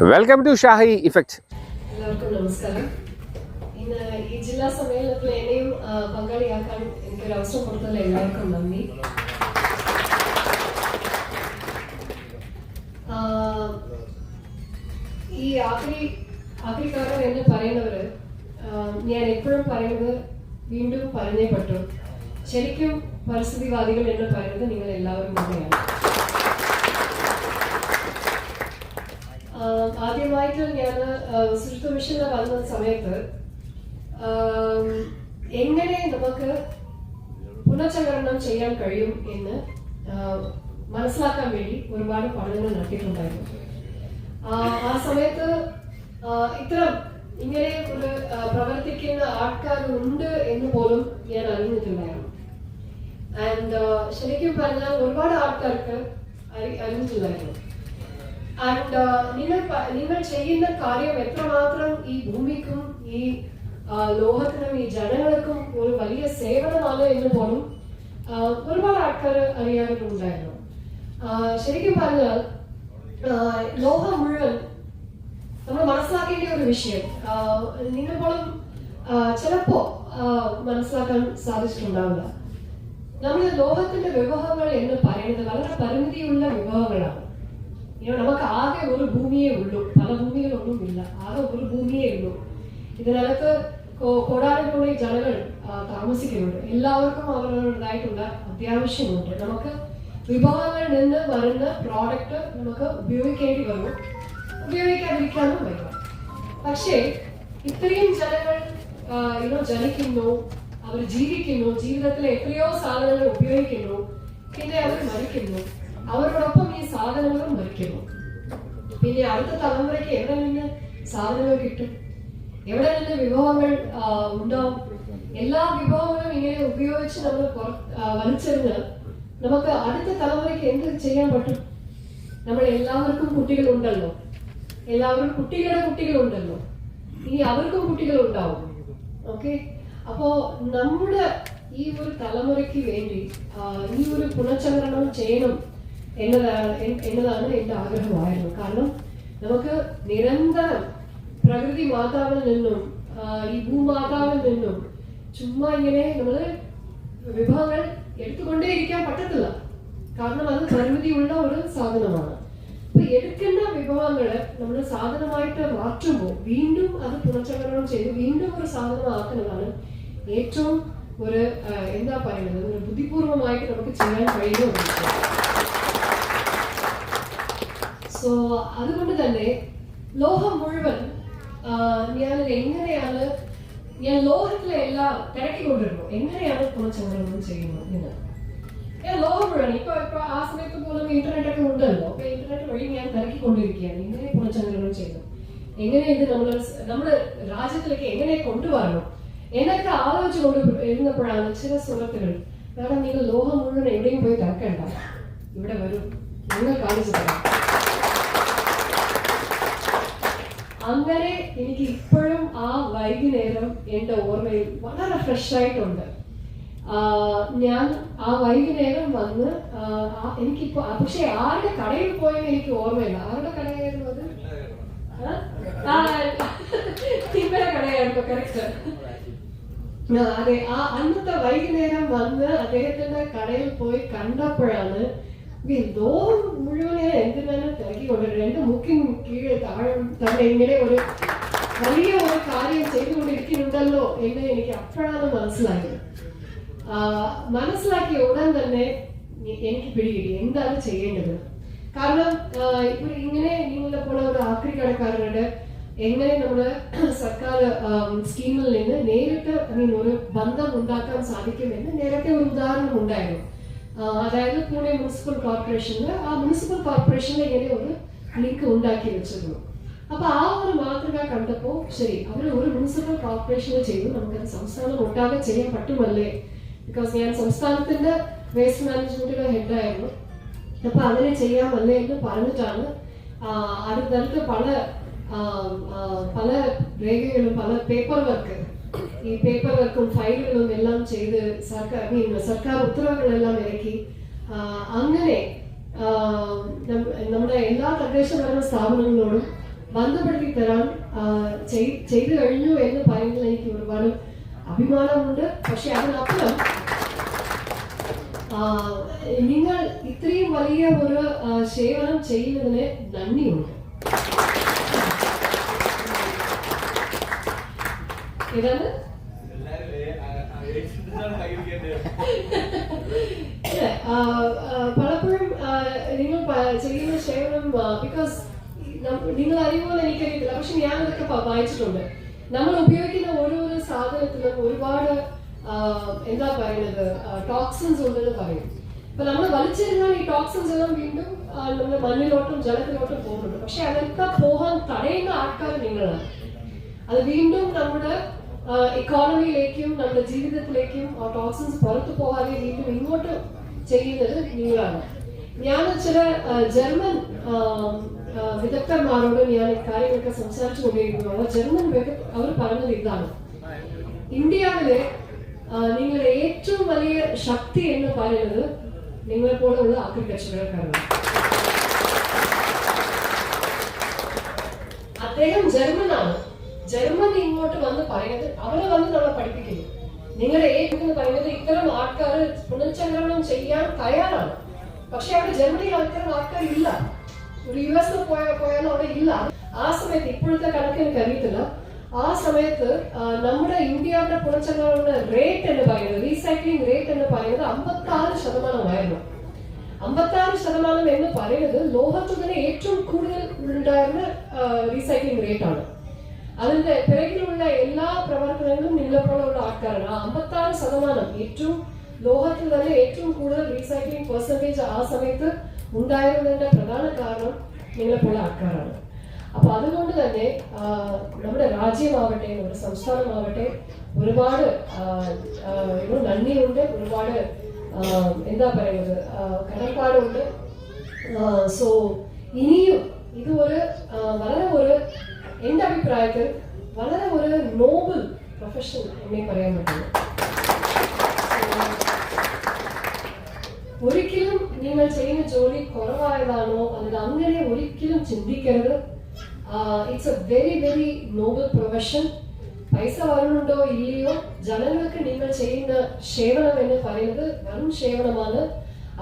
Welcome to Shahi effect എല്ലാവർക്കും നമസ്കാരം. ഈ ജില്ലാ സമ്മേളനത്തിൽ എന്നെയും പങ്കാളിയാക്കാൻ എനിക്കൊരു അവസരം കൊടുത്തതിൽ എല്ലാവർക്കും നന്ദി. ഈ ആഖരി ആഖരിക്കാരൻ എന്ന് പറയുന്നവര് ഞാൻ എപ്പോഴും പറയുന്നത് വീണ്ടും പറഞ്ഞേ പറ്റും. ശരിക്കും പരിസ്ഥിതിവാദികൾ എന്ന് പറയുന്നത് നിങ്ങൾ എല്ലാവരും തന്നെയാണ് ആദ്യമായിട്ട് ഞാൻ ശുചിത്വ മിഷനിൽ വന്ന സമയത്ത് എങ്ങനെ നമുക്ക് പുനഃചംക്രമണം ചെയ്യാൻ കഴിയും എന്ന് മനസ്സിലാക്കാൻ വേണ്ടി ഒരുപാട് പഠനങ്ങൾ നടത്തിയിട്ടുണ്ടായിരുന്നു. ആ സമയത്ത് ഇത്തരം ഇങ്ങനെ ഒരു പ്രവർത്തിക്കുന്ന പ്രവർത്തിക്കുന്ന ആൾക്കാരുണ്ട് എന്ന് പോലും ഞാൻ അറിഞ്ഞിട്ടുണ്ടായിരുന്നു. ആൻഡ് ശരിക്കും പറഞ്ഞാൽ ഒരുപാട് ആൾക്കാർക്ക് അറി- അറിഞ്ഞിട്ടുണ്ടായിരുന്നു. ആൻഡ് നിങ്ങൾ നിങ്ങൾ ചെയ്യുന്ന കാര്യം എത്രമാത്രം ഈ ഭൂമിക്കും ഈ ലോകത്തിനും ഈ ജനങ്ങൾക്കും ഒരു വലിയ സേവനമാണ് എന്ന് പോലും ഒരുപാട് ആൾക്കാർ അറിയാറുണ്ടായിരുന്നു. ശരിക്കും പറഞ്ഞാൽ ലോകം മുഴുവൻ നമ്മൾ മനസ്സിലാക്കേണ്ട ഒരു വിഷയം നിങ്ങൾ പോലും ചിലപ്പോ മനസ്സിലാക്കാൻ സാധിച്ചിട്ടുണ്ടാവില്ല. നമ്മുടെ ലോകത്തിന്റെ വിഭവങ്ങൾ എന്ന് പറയുന്നത് വളരെ പരിമിതിയുള്ള വിഭവങ്ങളാണ്. നമുക്ക് ആകെ ഒരു ഭൂമിയേ ഉള്ളൂ. പല ഭൂമികളൊന്നും ഇല്ല ആകെ ഒരു ഭൂമിയേ ഉള്ളൂ. ഇതിനകത്ത് കോ- കോടാനുകോടി ജനങ്ങൾ താമസിക്കുന്നുണ്ട്. എല്ലാവർക്കും അവരുടേതായിട്ടുള്ള അത്യാവശ്യമുണ്ട്. നമുക്ക് വിഭവങ്ങളിൽ നിന്ന് വരുന്ന പ്രോഡക്റ്റ് നമുക്ക് ഉപയോഗിക്കേണ്ടി വരും ഉപയോഗിക്കാതിരിക്കാനും വരും പക്ഷേ ഇത്രയും ജനങ്ങൾ ഇനോ ജനിക്കുന്നു അവർ ജീവിക്കുന്നു ജീവിതത്തിലെ എത്രയോ സാധനങ്ങൾ ഉപയോഗിക്കുന്നു പിന്നെ അവർ മരിക്കുന്നു. അവരോടൊപ്പം ഈ സാധനങ്ങളും മരിക്കുന്നു പിന്നെ അടുത്ത തലമുറയ്ക്ക് എവിടെ നിന്ന് സാധനങ്ങൾ കിട്ടും? എവിടെ നിന്ന് വിഭവങ്ങൾ ഉണ്ടാവും? എല്ലാ വിഭവങ്ങളും ഇങ്ങനെ ഉപയോഗിച്ച് നമ്മൾ വലിച്ചെറിഞ്ഞ് നമുക്ക് അടുത്ത തലമുറയ്ക്ക് എന്ത് ചെയ്യാൻ പറ്റും? നമ്മൾ എല്ലാവർക്കും കുട്ടികളുണ്ടല്ലോ. എല്ലാവരും കുട്ടികളുടെ കുട്ടികളുണ്ടല്ലോ. ഇനി അവർക്കും കുട്ടികൾ ഉണ്ടാവും ഓക്കെ? അപ്പോ നമ്മുടെ ഈ ഒരു തലമുറയ്ക്ക് വേണ്ടി ഈ ഒരു പുനഃചംക്രമണം ചെയ്യണം എന്നതാണ് എന്നതാണ് എന്റെ ആഗ്രഹമായിരുന്നു. കാരണം നമുക്ക് നിരന്തരം പ്രകൃതി മാതാവിൽ നിന്നും ഈ ഭൂമാതാവിൽ നിന്നും ചുമ്മാ ഇങ്ങനെ നമ്മൾ വിഭവങ്ങൾ എടുത്തുകൊണ്ടേയിരിക്കാൻ പറ്റത്തില്ല. കാരണം അത് പരിമിതിയുള്ള ഒരു സാധനമാണ്. അപ്പൊ എടുക്കുന്ന വിഭവങ്ങൾ നമ്മൾ സാധനമായിട്ട് മാറ്റുമ്പോൾ വീണ്ടും അത് പുനഃചംക്രമണം ചെയ്ത് വീണ്ടും ഒരു സാധനമാക്കുന്നതാണ് ഏറ്റവും ഒരു എന്താ പറയുന്നത് ഒരു ബുദ്ധിപൂർവമായിട്ട് നമുക്ക് ചെയ്യാൻ വിഷയം. സോ അതുകൊണ്ട് തന്നെ ലോഹം മുഴുവൻ ഞാൻ എങ്ങനെയാണ് ഞാൻ ലോഹത്തിലെ എല്ലാം തിരക്കിക്കൊണ്ടിരുന്നു എങ്ങനെയാണ് പുനഃചംക്രമണം ചെയ്യുന്നത് എന്ന്. ഞാൻ ലോഹം മുഴുവൻ ഇപ്പൊ ഇപ്പൊ ആ സമയത്ത് പോലും ഇന്റർനെറ്റ് ഒക്കെ ഉണ്ടല്ലോ. അപ്പൊ ഇന്റർനെറ്റ് വഴി ഞാൻ തിരക്കിക്കൊണ്ടിരിക്കുകയാണ് എങ്ങനെ പുനഃചംക്രമണം ചെയ്തു. എങ്ങനെ ഇത് നമ്മൾ നമ്മുടെ രാജ്യത്തിലേക്ക് എങ്ങനെ കൊണ്ടുവരണം? എന്നൊക്കെ ആലോചിച്ചുകൊണ്ട് ഇരുന്നപ്പോഴാണ് ചില സുഹൃത്തുക്കൾ കാരണം നിങ്ങൾ ലോഹം മുഴുവൻ എവിടെയും പോയി തിരക്കണ്ട ഇവിടെ വരും. നിങ്ങൾ കാണിച്ചു തരാം. അങ്ങനെ എനിക്ക് ഇപ്പോഴും ആ വൈകുന്നേരം എന്റെ ഓർമ്മയിൽ വളരെ ഫ്രഷ് ആയിട്ടുണ്ട്. ഞാൻ ആ വൈകുന്നേരം വന്ന് എനിക്കിപ്പോ പക്ഷെ ആരുടെ കടയിൽ പോയെന്ന് എനിക്ക് ഓർമ്മയില്ല. ആരുടെ കടയായിരുന്നു അത്? നിങ്ങളുടെ കടയായിരുന്നു കറക്റ്റ് അതെ ആ അന്നത്തെ വൈകുന്നേരം വന്ന് അദ്ദേഹത്തിന്റെ കടയിൽ പോയി കണ്ടപ്പോഴാണ് ലോകം മുഴുവനെ എന്തിനാണ് തിരക്കിക്കൊണ്ടിരുന്നത് രണ്ട് മുക്കിന് കീഴെ താഴെ തന്നെ ഇങ്ങനെ ഒരു വലിയ ഒരു കാര്യം ചെയ്തുകൊണ്ടിരിക്കുന്നുണ്ടല്ലോ എന്ന് എനിക്ക് അപ്പോഴാണ് മനസ്സിലായത്. മനസ്സിലാക്കിയ ഉടൻ തന്നെ എനിക്ക് പിടികിട്ടി. എന്താണ് ചെയ്യേണ്ടത്? കാരണം ഇപ്പൊ ഇങ്ങനെ നിങ്ങളെ പോലെ ഒരു ആക്രി കടക്കാരനോട് എങ്ങനെ നമ്മുടെ സർക്കാർ സ്കീമിൽ നിന്ന് നേരിട്ട് ഒരു ബന്ധം ഉണ്ടാക്കാൻ സാധിക്കുമെന്ന് നേരത്തെ ഒരു ഉദാഹരണം ഉണ്ടായിരുന്നു. അതായത് പൂനെ മുനിസിപ്പൽ കോർപ്പറേഷനിൽ ആ മുനിസിപ്പൽ കോർപ്പറേഷനിൽ ഇങ്ങനെ ഒരു ലിങ്ക് ഉണ്ടാക്കി വെച്ചിരുന്നു. അപ്പൊ ആ ഒരു മാതൃക കണ്ടപ്പോ ശരി അവർ ഒരു മുനിസിപ്പൽ കോർപ്പറേഷനിൽ ചെയ്തു നമുക്കത് സംസ്ഥാനം ഒട്ടാകെ ചെയ്യാൻ പറ്റുമല്ലേ? ബിക്കോസ് ഞാൻ സംസ്ഥാനത്തിന്റെ വേസ്റ്റ് മാനേജ്മെന്റിന്റെ ഹെഡായിരുന്നു അപ്പൊ അങ്ങനെ ചെയ്യാമല്ലേ എന്ന് പറഞ്ഞിട്ടാണ് അത് നമുക്ക് പല പല രേഖകളും പല പേപ്പർ വർക്ക് ഈ പേപ്പർ വർക്കും ഫയലുകളും എല്ലാം ചെയ്ത് സർക്കാർ മീൻ സർക്കാർ ഉത്തരവുകളെല്ലാം ഇറക്കി. അങ്ങനെ നമ്മുടെ എല്ലാ തദ്ദേശ ഭരണ സ്ഥാപനങ്ങളോടും ബന്ധപ്പെടുത്തി തരാൻ ചെയ്തു കഴിഞ്ഞു എന്ന് പറയുന്നതിൽ എനിക്ക് ഒരുപാട് അഭിമാനമുണ്ട്. പക്ഷെ അതിനപ്പുറം നിങ്ങൾ ഇത്രയും വലിയ ഒരു സേവനം ചെയ്യുന്നതിന് നന്ദിയുണ്ട്. ഏതാണ് ഇല്ല, ആ, ആ, പലപ്പോഴും നിങ്ങൾ ചെയ്യുന്ന സേവനം ബിക്കോസ് നിങ്ങൾ അറിയുമോ എനിക്കറിയില്ല പക്ഷെ ഞാൻ അതൊക്കെ വായിച്ചിട്ടുണ്ട്. നമ്മൾ ഉപയോഗിക്കുന്ന ഓരോരോ സാധനത്തിലും ഒരുപാട് എന്താ പറയുന്നത് ടോക്സിൻസ് ഉണ്ടെന്ന് പറയും. അപ്പൊ നമ്മൾ വലിച്ചെറിഞ്ഞാൽ ഈ ടോക്സിൻസ് എല്ലാം വീണ്ടും നമ്മുടെ മണ്ണിലോട്ടും ജലത്തിലോട്ടും പോകുന്നുണ്ട്. പക്ഷെ അതൊക്കെ പോകാൻ തടയുന്ന ആൾക്കാർ നിങ്ങളാണ്. അത് വീണ്ടും നമ്മുടെ ഇക്കോണമിയിലേക്കും നമ്മുടെ ജീവിതത്തിലേക്കും ആ ടോക്സിൻസ് പുറത്തു പോകാതെ വീണ്ടും ഇങ്ങോട്ട് ചെയ്യുന്നത് നിങ്ങളാണ് ഞാൻ ചില ജർമ്മൻ വിദഗ്ധന്മാരോട് ഞാൻ കാര്യങ്ങളൊക്കെ സംസാരിച്ചു കൊണ്ടിരിക്കുന്നു ജർമ്മൻ അവർ പറഞ്ഞത് ഇതാണ്. ഇന്ത്യയിലെ നിങ്ങളുടെ ഏറ്റവും വലിയ ശക്തി എന്ന് പറയുന്നത് നിങ്ങളെ പോലെയുള്ള അഗ്രികൾച്ചറുകാരാണ് അദ്ദേഹം ജർമ്മനാണ്. ജർമ്മനി ഇങ്ങോട്ട് വന്ന് പറയുന്നത് അവരെ വന്ന് നമ്മളെ പഠിപ്പിക്കുന്നു. ഏറ്റവും എന്ന് പറയുന്നത് ഇത്തരം ആൾക്കാർ പുനഃചംക്രമണം ചെയ്യാൻ തയ്യാറാണ്. പക്ഷെ അവിടെ ജർമ്മനിയിൽ അത്തരം ആൾക്കാർ ഇല്ല. ഒരു യു എസ് പോയ പോയാലും അവിടെ ഇല്ല. ആ സമയത്ത് ഇപ്പോഴത്തെ കണക്ക് എനിക്ക് അറിയത്തില്ല ആ സമയത്ത് നമ്മുടെ ഇന്ത്യയുടെ പുനഃചംക്രമണ റേറ്റ് എന്ന് പറയുന്നത് റീസൈക്ലിംഗ് റേറ്റ് എന്ന് പറയുന്നത് അമ്പത്തി ആറ് ശതമാനമായിരുന്നു. അമ്പത്താറ് ശതമാനം എന്ന് പറയുന്നത് ലോകത്തിൽ തന്നെ ഏറ്റവും കൂടുതൽ ഉണ്ടായിരുന്ന റീസൈക്ലിംഗ് റേറ്റ് ആണ്. അതിന്റെ പിറകിലുള്ള എല്ലാ പ്രവർത്തനങ്ങളും നിങ്ങളെപ്പോലുള്ള ആൾക്കാരാണ് ആ അമ്പത്താറ് ശതമാനം ഏറ്റവും ലോകത്തിൽ തന്നെ ഏറ്റവും കൂടുതൽ റീസൈക്ലിംഗ് പെർസെന്റേജ് ആ സമയത്ത് ഉണ്ടായിരുന്നതിന്റെ പ്രധാന കാരണം നിങ്ങളെപ്പോലുള്ള ആൾക്കാരാണ് അപ്പൊ അതുകൊണ്ട് തന്നെ ആ, നമ്മുടെ രാജ്യമാവട്ടെ നമ്മുടെ സംസ്ഥാനമാവട്ടെ ഒരുപാട് ആ, ആ, ഒരു നന്ദിയുണ്ട് ഒരുപാട് ആ, എന്താ പറയുന്നത് ആ, കടപ്പാടുണ്ട്. സോ ഇനിയും ഇത് ഒരു ആ, വളരെ ഒരു എന്റെ അഭിപ്രായത്തിൽ വളരെ ഒരു നോബിൾ പ്രൊഫഷൻ എന്നേ പറയാൻ പറ്റുന്നു ഒരിക്കലും നിങ്ങൾ ചെയ്യുന്ന ജോലി കുറവായതാണോ അല്ലെങ്കിൽ അങ്ങനെ ഒരിക്കലും ചിന്തിക്കരുത്. It's a very very noble profession പൈസ വരുന്നുണ്ടോ ഇല്ലയോ? ജനങ്ങൾക്ക് നിങ്ങൾ ചെയ്യുന്ന സേവനം എന്ന് പറയുന്നത് വെറും സേവനമാണ്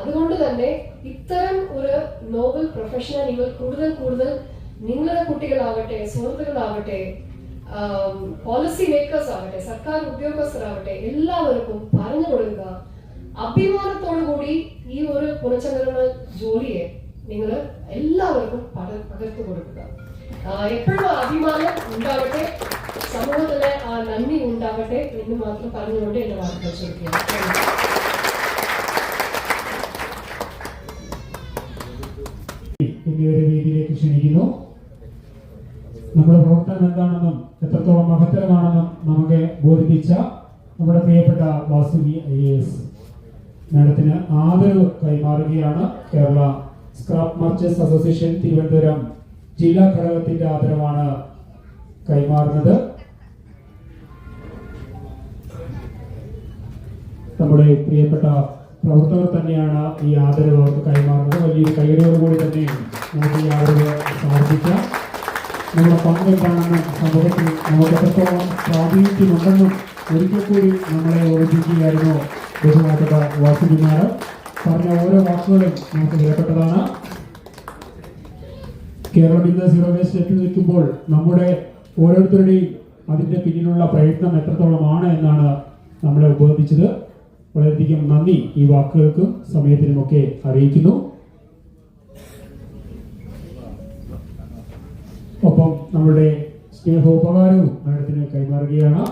അതുകൊണ്ട് തന്നെ ഇത്തരം ഒരു നോബൽ പ്രൊഫഷനെ നിങ്ങൾ കൂടുതൽ കൂടുതൽ നിങ്ങളുടെ കുട്ടികളാവട്ടെ സുഹൃത്തുക്കളാവട്ടെ പോളിസി മേക്കേഴ്സ് ആവട്ടെ സർക്കാർ ഉദ്യോഗസ്ഥരാവട്ടെ എല്ലാവർക്കും പറഞ്ഞു കൊടുക്കുക. അഭിമാനത്തോടു കൂടി ഈ ഒരു പുനഃചംക്രമണ ജോലിയെ നിങ്ങൾ എല്ലാവർക്കും പക- പകർന്നു കൊടുക്കുക. എപ്പോഴും അഭിമാനം ഉണ്ടാവട്ടെ സമൂഹത്തിലെ ആ നന്ദി ഉണ്ടാവട്ടെ എന്ന് മാത്രം പറഞ്ഞുകൊണ്ട് എന്നെ വാർത്ത എന്നിവരെ വേദിയിലേക്ക് ക്ഷണിക്കുന്നു. പ്രവർത്തനം എന്താണെന്നും എത്രത്തോളം മഹത്തരമാണെന്നും നമുക്ക് ബോധിപ്പിച്ച നമ്മുടെ പ്രിയപ്പെട്ട വാസുകി ഐ എ എസ്. മാഡത്തിന് ആദരവ് കൈമാറുകയാണ് Kerala scrap merchants association Thiruvananthapuram ജില്ലാ ഘടകത്തിന്റെ ആദരവാണ് കൈമാറുന്നത്. നമ്മുടെ പ്രിയപ്പെട്ട പ്രവർത്തകർ തന്നെയാണ് ഈ ആദരവ് അവർക്ക് കൈമാറുന്നത്. വലിയൊരു കൈകളോടുകൂടി തന്നെ നമുക്ക് ഈ ആദരവ് സമർപ്പിക്കാം. നമ്മുടെ പങ്ക് എന്താണെന്നും സമൂഹത്തിൽ നമുക്ക് എത്രത്തോളം സ്വാധീനിക്കുന്നുണ്ടെന്നും ഒരിക്കൽ കൂടി നമ്മളെ ഓർമ്മിപ്പിക്കുകയായിരുന്നു ബഹുമാനപ്പെട്ട വാസുകുമാർ. പറഞ്ഞ ഓരോ വാക്കുകളും നമുക്ക് വിലപ്പെട്ടതാണ്. കേരളം ഇന്ന് സീറോ വേസ്റ്റ് എത്തി നിൽക്കുമ്പോൾ നമ്മുടെ ഓരോരുത്തരുടെയും അതിന്റെ പിന്നിലുള്ള പ്രയത്നം എത്രത്തോളമാണ് എന്നാണ് നമ്മളെ ഉപയോഗിച്ചത് വളരെയധികം നന്ദി ഈ വാക്കുകൾക്കും സമയത്തിനുമൊക്കെ അറിയിക്കുന്നു. നമ്മുടെ സ്നേഹോപകാരവും മാഡത്തിന് കൈമാറുകയാണ്.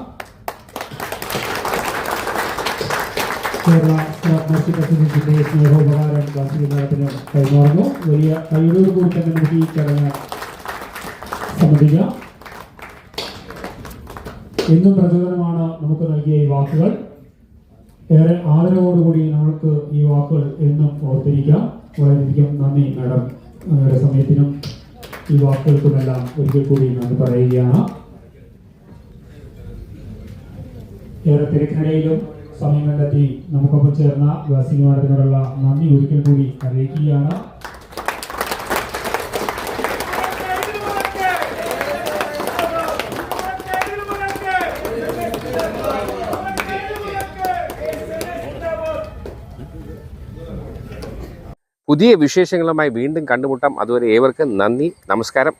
കേരള സ്റ്റാഫ് അസോസിയേഷന്റെ സ്നേഹോപകാരം വാർഷിക മാഡത്തിന് കൈമാറുന്നു. വലിയ കൈയോട് കൂടി തന്നെ നമുക്ക് ഈ ചടങ്ങ് സംബന്ധിക്കാം എന്നും പ്രചോദനമാണ് നമുക്ക് നൽകിയ ഈ വാക്കുകൾ. ഏറെ ആദരവോടുകൂടി നമ്മൾക്ക് ഈ വാക്കുകൾ എന്നും ഓർത്തിരിക്കാം. വളരെയധികം നന്ദി മേഡം. സമയത്തിനും ഈ വാക്കുകൾക്കുമെല്ലാം ഒരിക്കൽ കൂടി നന്ദി പറയുകയാണ്. ഏറെ തിരക്കിനിടയിലും സമയം കണ്ടെത്തി നമുക്കൊപ്പം ചേർന്ന വാസിനിമാരത്തിനോടുള്ള നന്ദി ഒരിക്കൽ കൂടി അറിയിക്കുകയാണ്. പുതിയ വിശേഷങ്ങളുമായി വീണ്ടും കണ്ടുമുട്ടാം. അതുവരെ ഏവർക്കും നന്ദി നമസ്കാരം.